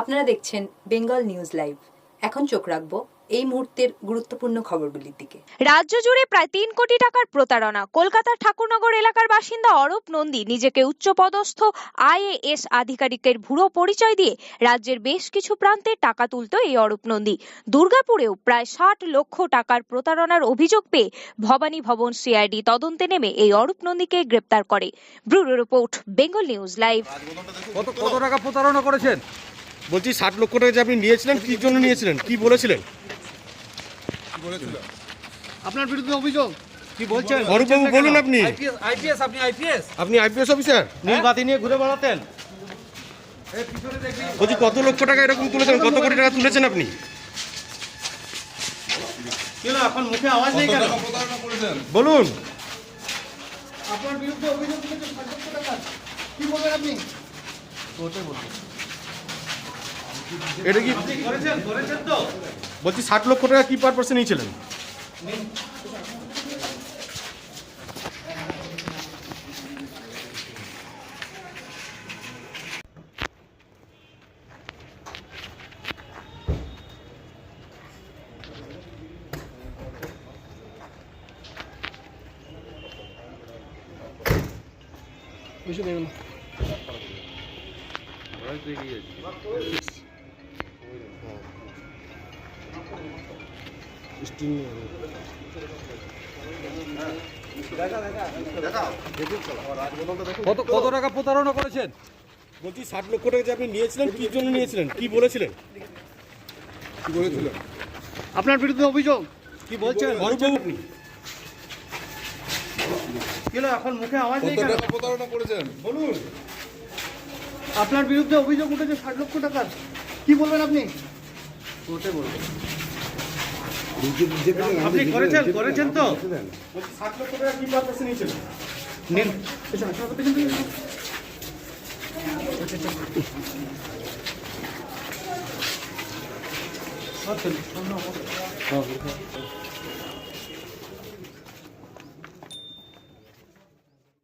আপনারা দেখছেন Bengal news live. এখন চোখ রাখব এই মুহূর্তের গুরুত্বপূর্ণ খবরগুলির দিকে। রাজ্য জুড়ে প্রায় তিন কোটি টাকার প্রতারণা। কলকাতার ঠাকুরনগর এলাকার বাসিন্দা অরূপ নন্দী নিজেকে উচ্চপদস্থ আইএএস আধিকারিকের ভুয়ো পরিচয় দিয়ে রাজ্যের বেশ কিছু প্রান্তে টাকা তুলত এই অরূপ নন্দী। দুর্গাপুরেও প্রায় ষাট লক্ষ টাকার প্রতারণার অভিযোগ পেয়ে ভবানী ভবন সিআইডি তদন্তে নেমে এই অরূপ নন্দীকে গ্রেপ্তার করে। Bureau report Bengal news live. কত কত টাকা প্রতারণা করেছেন? বলছি ষাট লক্ষ টাকা যে আপনি নিয়েছিলেন কি জন্য নিয়েছিলেন? কি বলেছিলেন? আপনার বিরুদ্ধে অভিযোগ। কি বলছেন? অরূপবাবু বলুন আপনি। আইপিএস আপনি আইপিএস? আপনি আইপিএস অফিসার? নীলবাতি নিয়ে ঘুরে বেড়াতেন। বলছি কত লক্ষ টাকা এরকম তুলেছেন? কত কোটি টাকা তুলেছেন আপনি? এখন মুখে আওয়াজ নেই কেন? বলুন। আপনার বিরুদ্ধে অভিযোগ তুলেছে ষাট লক্ষ টাকা। কি বলবেন আপনি? এটা কি? বলছি ষাট লক্ষ টাকা কি পারপাসে নিয়েছিলেন? কত কত টাকা প্রতারণা করেছেন? বলছি ষাট লক্ষ টাকা যে আপনি নিয়েছিলেন কি জন্য নিয়েছিলেন? কি বলেছিলেন? আপনার বিরুদ্ধে অভিযোগ। কি বলছেন? আপনি? এখন মুখে আওয়াজ নেই কেন? বলুন। আপনার বিরুদ্ধে অভিযোগ উঠেছে ষাট লক্ষ টাকার। কি বলবেন আপনি? আপনি করেছেন করেছেন তো? বলছি ষাট